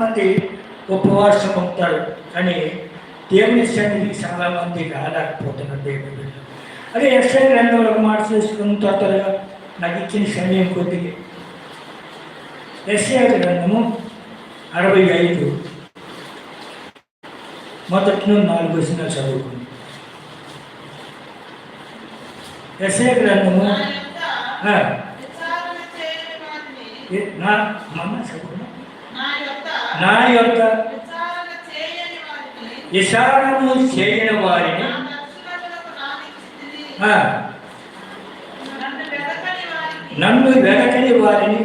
మంది ఉపవాసం ఉంటారు కానీ దేవుని సన్నిధికి చాలా మంది రాలేకపోతున్నారు దేవుని బిడ్డలు. అదే ఎస్ఐ ఒక మాట చేసుకున్న త్వరగా నాకు ఇచ్చిన సమయం కొద్దిగా. ఎస్ఐ గ్రంథము అరవై ఐదు. మొదటి నుండి నాలుగు వచ్చిన చదువుకుంది. ఎస్ఐ గ్రంథము నా మమ్మ చదువుకున్నా నా యొక్క విచారణము చేయని వారిని నన్ను వెనకని వారిని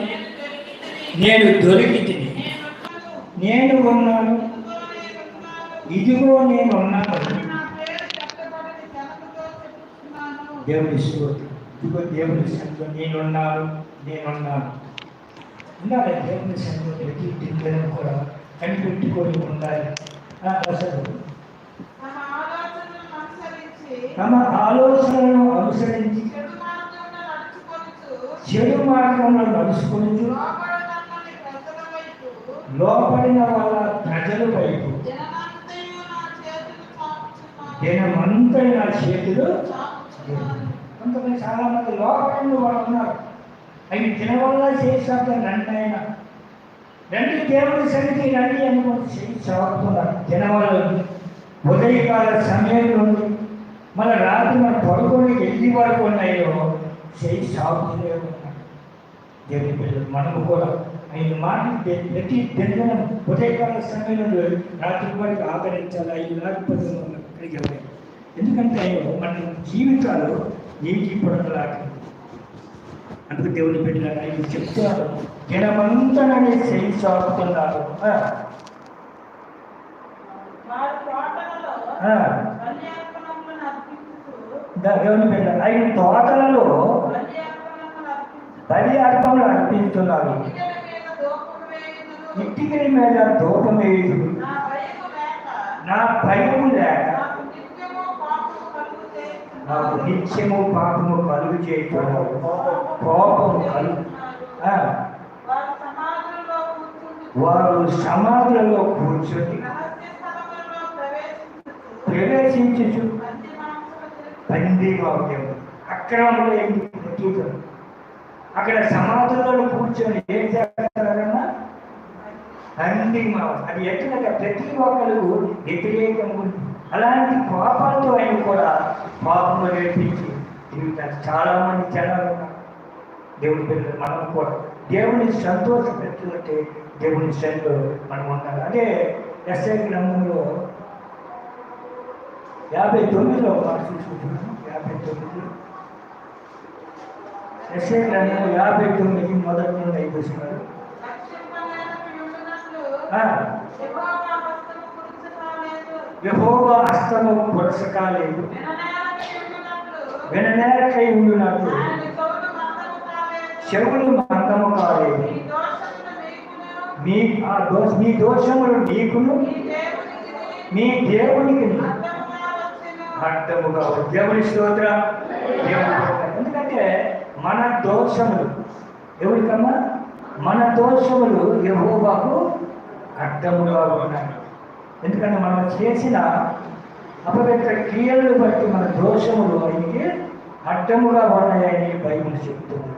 నేను దొరికి తిని నేను ఉన్నాను. ఇదిగో నేను ఉన్నాను. స్తోత్రం. ఇదిగో సంఘం నేనున్నాను నేనున్నాను ఉండాలి. దేవుని సంఘం ప్రతి దిగ్గరం కూడా కనిపెట్టుకొని ఉండాలి. ఆ, అసలు తమ ఆలోచనలను అనుసరించి చెడు మార్గంలో నడుచుకుంటూ లోపడిన వాళ్ళ ప్రజల వైపు దినమంతా నా చేతులు కొంతమంది చాలా మంది లోపడిన వాళ్ళు ఉన్నారు. అవి తినవల్ల చేసాక రండి ఆయన. రండి దేవుడి సన్నిధి రండి అనుకుంటే చేయి తినవల్ల ఉదయకాల సమయంలో మన రాత్రి మన పడుకొని ఎన్ని వరకు ఉన్నాయో చేయి చాపుతూనే ఉన్నారు దేవుని పిల్లలు మనము కూడా ఐదు మాటలు ప్రతి దినం ఉదయకాల సమయంలో రాత్రి వరకు ఆదరించాలి? ఐదు లేకపోతే మనం ఇక్కడికి ఎందుకంటే మన జీవితాలు నీటి పొడలాగా అందుకు దేవుని పెట్టినారు ఆయన చెప్తున్నారు. దినమంతా నన్ను చేయి దా- దేవుని పెట్టినారు ఆయన తోటలలో బలి అర్పణలు అర్పిస్తున్నారు. ఇట్టికరి మీద దూపం వేయుదు నా భయం లేక నాకు నిత్యము పాపము కలుగు చేయటం కోపము కలుగు ఆ, వారు సమాధులలో కూర్చొని ప్రవేశించు పంది వాక్యం అక్రమంలో ఏంటి అక్కడ సమాధులలో కూర్చొని ఏం చేస్తారన్నా? పంది మా అది ఎట్లా ప్రతి ఒక్కరు వ్యతిరేకం ఉంది అలాంటి కోపాలతో ఆయన కూడా పాపము నేర్పించి జీవితాలు చాలా మంది జనాలు ఉన్నారు. దేవుని పిల్లలు మనం కూడా దేవుని సంతోష పెట్టుకుంటే దేవుని శైలిలో మనం ఉండాలి. అదే ఎస్ఐ గ్రంథంలో యాభై తొమ్మిదిలో మనం చూసుకుంటున్నాం యాభై తొమ్మిదిలో ఎస్ఐ గ్రంథం యాభై తొమ్మిది మొదటి నుండి అయిపోతున్నారు యహోవా హస్తము కాలేదు విననేరకై ఉండినట్టు చెవులు మందము కాలేదు. మీ ఆ దోష మీ దోషములు నీకును మీ దేవునికి అర్థముగా ఉంది. దేవుని స్తోత్ర ఎందుకంటే మన దోషములు ఎవరికమ్మా? మన దోషములు యహోవాకు అర్థముగా ఉన్నాయి. ఎందుకంటే మనం చేసిన అపవిత్ర క్రియలను బట్టి మన దోషములు ఆయనకి అడ్డముగా ఉన్నాయని బైబిల్ చెప్తుంది.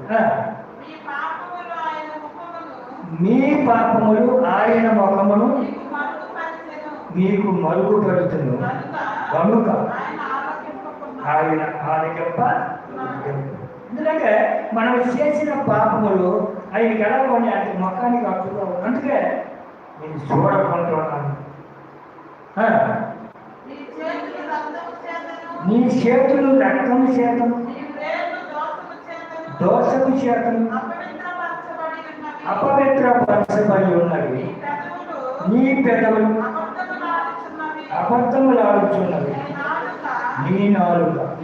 మీ పాపములు ఆయన ముఖమును మీకు మరుగు పెడుతుంది కనుక ఆయన ఆలకెప్ప ఎందుకంటే మనం చేసిన పాపములు ఆయనకి ఎలా ఉన్నాయి అంటే అడ్డుగా ఉన్నాయి. అందుకే నేను చూడకుంటున్నాను ఆ, నీ చేతులు రక్తము చేతను. దోషము చేతను. అపవిత్రపరచబడి ఉన్నవి. నీ పెదవులు అబద్ధములు ఆడుచున్నవి. నీ నాలుక.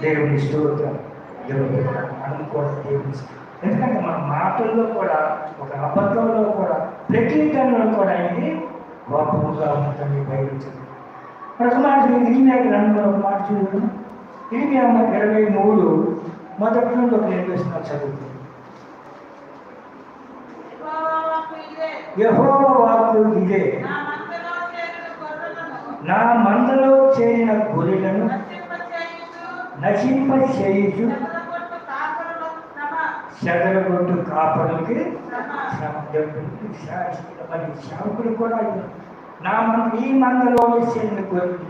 దేవుని స్తోత్రం. దేవుని అనుకోవడం దేవుని స్తోత్రం. ఎందుకంటే మన మాటల్లో కూడా ఒక అబద్ధంలో కూడా ప్రకీర్తనలో కూడా ఇది గొప్పగా ఉంటుంది బయలుతుంది ఒక మాట ఇరిమియా గ్రంథంలో ఒక మాట చూడు ఇరిమియా ఇరవై మూడు మొదటి నుండి ఒక రెండు చదువుతుంది యెహోవా వాక్కు ఇదే. నా మందలో చేరిన గొర్రెలను నశింప చేయుచు చెదరగొట్టు కాపరులకి శ్రమ. శాశ్వత మరి సేవకులు కూడా నా మన ఈ మందలో చేరిన గొర్రెలు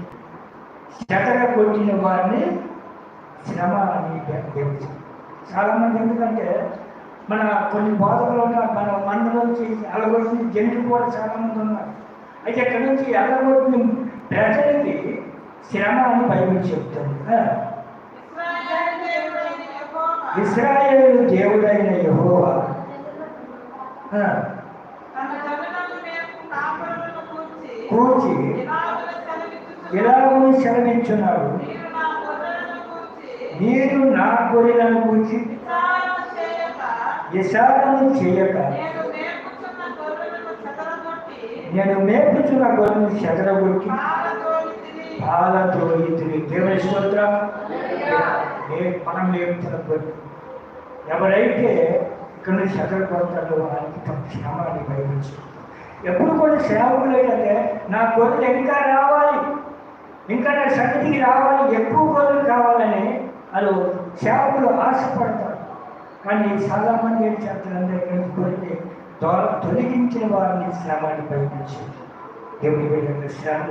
చెదర కొట్టిన వారిని శ్రమ అని దేవుడు చాలా మంది ఎందుకంటే మన కొన్ని బాధలు ఉన్న మన మందలోంచి అలగొట్టిన జంతువు కూడా చాలా మంది ఉన్నారు. అయితే ఇక్కడ నుంచి అలగొట్టిన ప్రజలకి శ్రమ అని బైబిల్ చెప్తుంది ఆ, ఇశ్రాయేలు దేవుడైన యెహోవా ఇస్రాయేలు దేవుడైన యెహోవా. కూర్చి. ఎలాగో సెలవించున్నాడు మీరు నా గొర్రెలను కూర్చి, విచారణ చేయక, నేను మేపుచున్న గొర్రెను చెదరగొట్టి. పాలతో ఇతని దేవుని స్తోత్రం. మనం మేపుతున్న గొర్రె. ఎవరైతే ఇక్కడ నుంచి ఎక్కడ కోరుతారో ఆయనకి తమ శ్రమ అని ఎప్పుడు కూడా సేవకులు ఏంటంటే నా కోరిక ఇంకా రావాలి. ఇంకా నా సన్నిధికి రావాలి. ఎక్కువ కోరిక కావాలని వాళ్ళు సేవకులు ఆశపడతారు. కానీ చాలా మంది ఏం చేస్తారంటే ఇక్కడికి పోతే తొలగించిన వారిని శ్రమాన్ని బయటించింది దేవుని వెళ్ళిన శ్రమ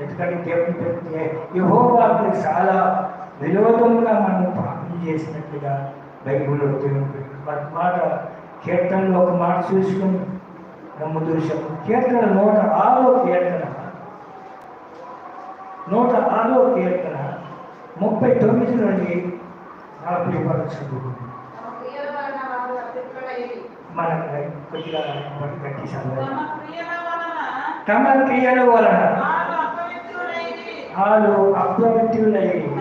ఎందుకంటే దేవుని పెడితే యహోవాకు చాలా విరోధంగా మనం పాపం చేసినట్లుగా పెట్టాడు. ఒక మాట కీర్తనలో ఒక మాట చూసుకుని నమ్ముదు కీర్తన నూట ఆరో కీర్తన నూట ఆరో కీర్తన ముప్పై తొమ్మిది నుండి నలభై వరకు. మన కొద్దిగా గట్టి. తమ క్రియల వలన. వాళ్ళు అప్రవృత్తులై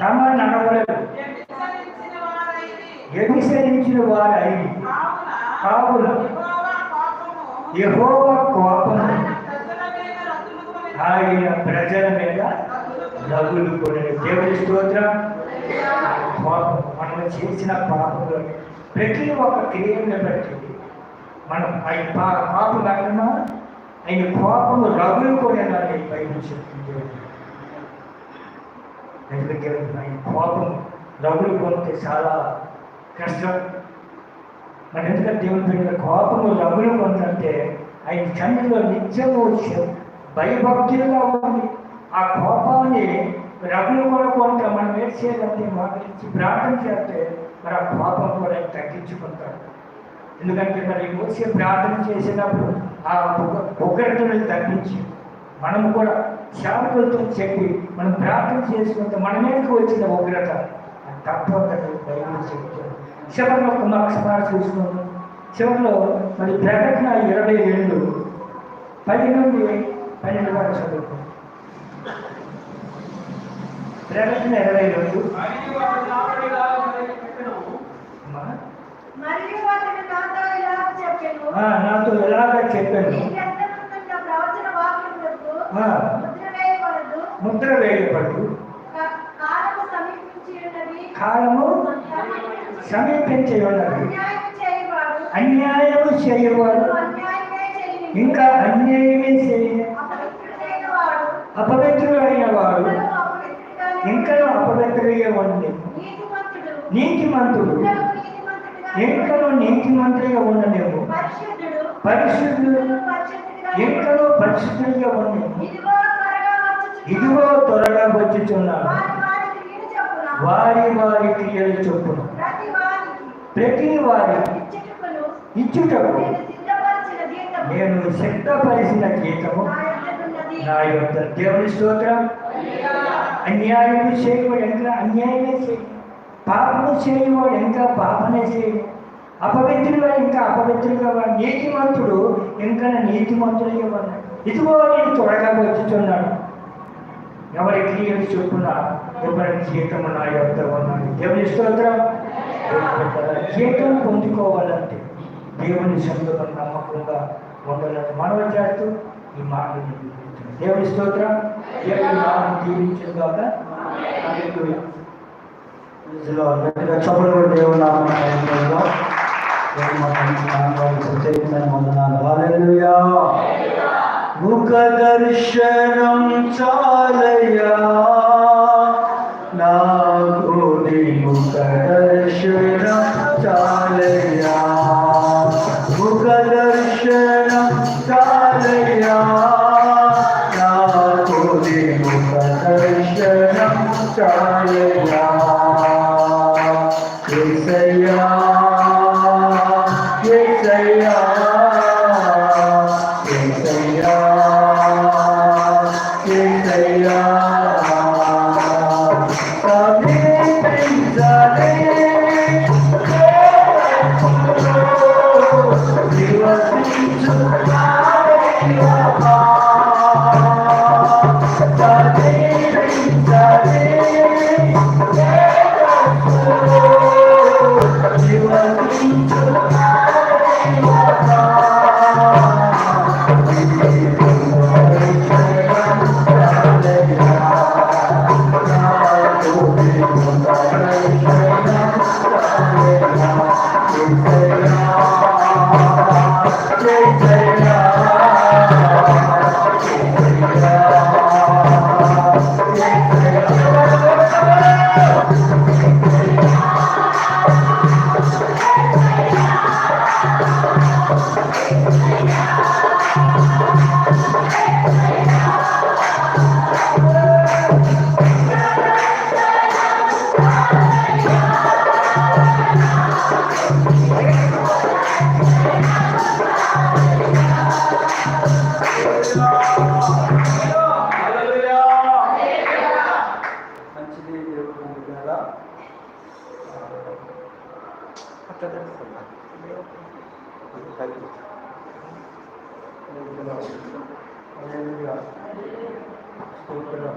తమ నడవడిలో వ్యభిచరించిన వారై కావున యెహోవా యహోవ కోపం ఆయన ప్రజల మీద రగులుకొని ఆయన ప్రజల మీద రగులు కొనే దేవుని స్తోత్రం. మనం చేసిన పాపంలో ప్రతి ఒక్క క్రియను బట్టి మనం ఆయన పా పాపం కాకుండా ఆయన కోపము రగులు కొనేదాన్ని బయట చెప్తుంది ఆయన కోపం రగులు కొనితే చాలా కష్టం. మరి ఎందుకంటే దేవుని బిడ్డల కోపము రగులు కొందంటే ఆయన సన్నిధిలో నిత్యము భయభక్తులుగా ఉంది ఆ కోపాన్ని రగులు కూడా అంటే మనం ఏం చేయాలంటే మోకరించి ప్రార్థన చేస్తే మరి ఆ కోపం కూడా తగ్గించుకుంటాడు. ఎందుకంటే మరి మోసే ప్రార్థన చేసినప్పుడు ఆ ఉగ్రతను తగ్గించి మనం కూడా శాంతులతో చెప్పి మనం ప్రార్థన చేసుకుంటే మన మీదకి వచ్చిన ఉగ్రత తప్పకుండా తప్పదని చెప్తాం చెప్తుంది. చివరిలో ఒక మరొకసారి చూసుకుందాం చివరిలో మరి ప్రకటన ఇరవై రెండు పది నుండి పన్నెండు వరకు చదువుకుందాం ప్రకటన ఇరవై రెండు. నాతో ఎలాగ చెప్పాను. ముద్ర వేయబడు కాలము సమీపించి ఉన్నది కాలము సమీపించి- సమీపించి ఉన్నది అన్యాయం చేయవాడు అన్యాయము చేయవాడు ఇంకా అన్యాయమే చేయ అపవిత్రుడైన వాడు ఇంకా అపవిత్రుడిగా ఉండి నీతిమంతుడు. ఎంకను నీతిమంతుడిగా ఉండలేము పరిశుద్ధుడు. ఎంకను పరిశుద్ధుడిగా ఉండి. ఇదిగో త్వరగా వచ్చుచున్నాడు. ఇదిగో త్వరగా వచ్చుచున్నాడు. వారి వారి క్రియలు చొప్పున వారి వారి క్రియలు చొప్పున ప్రతి వారికి ఇచ్చుటకు నేను సిద్ధపరిచిన గీతము నా యొక్క దేవుని స్తోత్రం. అన్యాయము చేయవాడు ఇంకా అన్యాయమే చేయి. పాపము చేయవాడు ఇంకా పాపమే చేయి. అపవిత్రుడు ఇంకా అపవిత్రుడుగా వాడు నీతిమంతుడు ఇంకా నీతిమంతుడిగా ఉన్నాడు ఇదిగో నేను త్వరగా వచ్చుచున్నాడు ఎవరి క్రియలు చొప్పున? ఎవరి జీతము నా యొక్క ఉన్నాడు దేవుని స్తోత్రం. జీతం పొందుకోవాలంటే దేవుని సన్నిధిలో నమ్మకంగా ఉండాలని మనవి చేస్తూ ఈ మాటలు దేవుని స్తోత్ర. దేవుని మాటను దీవించిన దర్శనం చాలయా నాకు నీ అది తగ్గి. హల్లెలూయా. స్తోత్రం.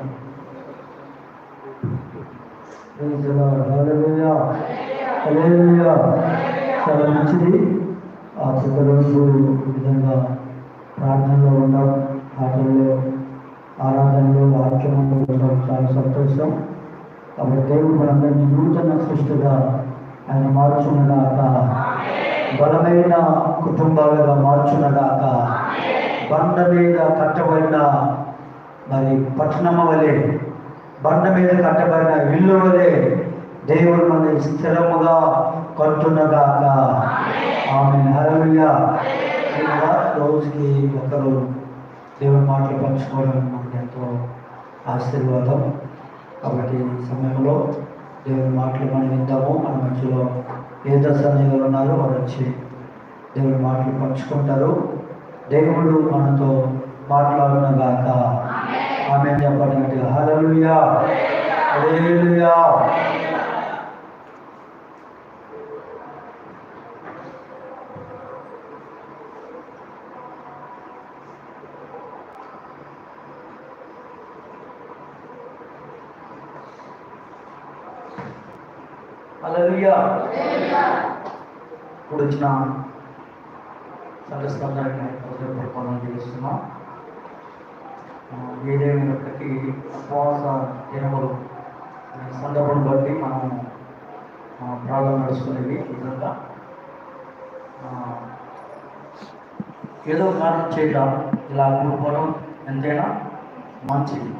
చాలా మంచిది. ఆ ప్రతిరోజు విధంగా ప్రార్థనలో ఉండడం ఆటల్లో ఆరాధనలో వాక్యంలో ఉండడం చాలా సంతోషం. కాబట్టి దేవుడు మనందరినీ నూతన సృష్టిగా ఆయన మార్చునగాక. బలమైన కుటుంబాలుగా మార్చునగాక. బండ మీద కట్టబడిన మరి పట్టణము వలె బండ మీద కట్టబడిన ఇల్లు వలె దేవుడు మన స్థిరముగా కట్టునగాక ఆమె హరలుగా రోజుకి ఒకరు దేవుని మాటలు పంచుకోవడం మనకు ఎంతో ఆశీర్వాదం. కాబట్టి సమయంలో దేవుని మాటలు మనం విందాము. మన మధ్యలో ఏ దశలు ఉన్నారో వారు వచ్చి దేవుని మాటలు పంచుకుంటారు. దేవుడు మనతో మాట్లాడునగాక ఆమె చెప్పినట్టుగా హల్లెలూయా హల్లెలూయా హల్లెలూయా ఇప్పుడు వచ్చిన సంఘస్థానానికి హృదయపూర్వకంగా చేస్తున్నాం ప్రతి ఉపవాస దినములు సందర్భం బట్టి మనం ప్రాణం ప్రార్థన నడుచుకునేది నిజంగా ఏదో కారణం చేయడం ఇలా కూడుకోవడం ఎంతైనా మంచిది.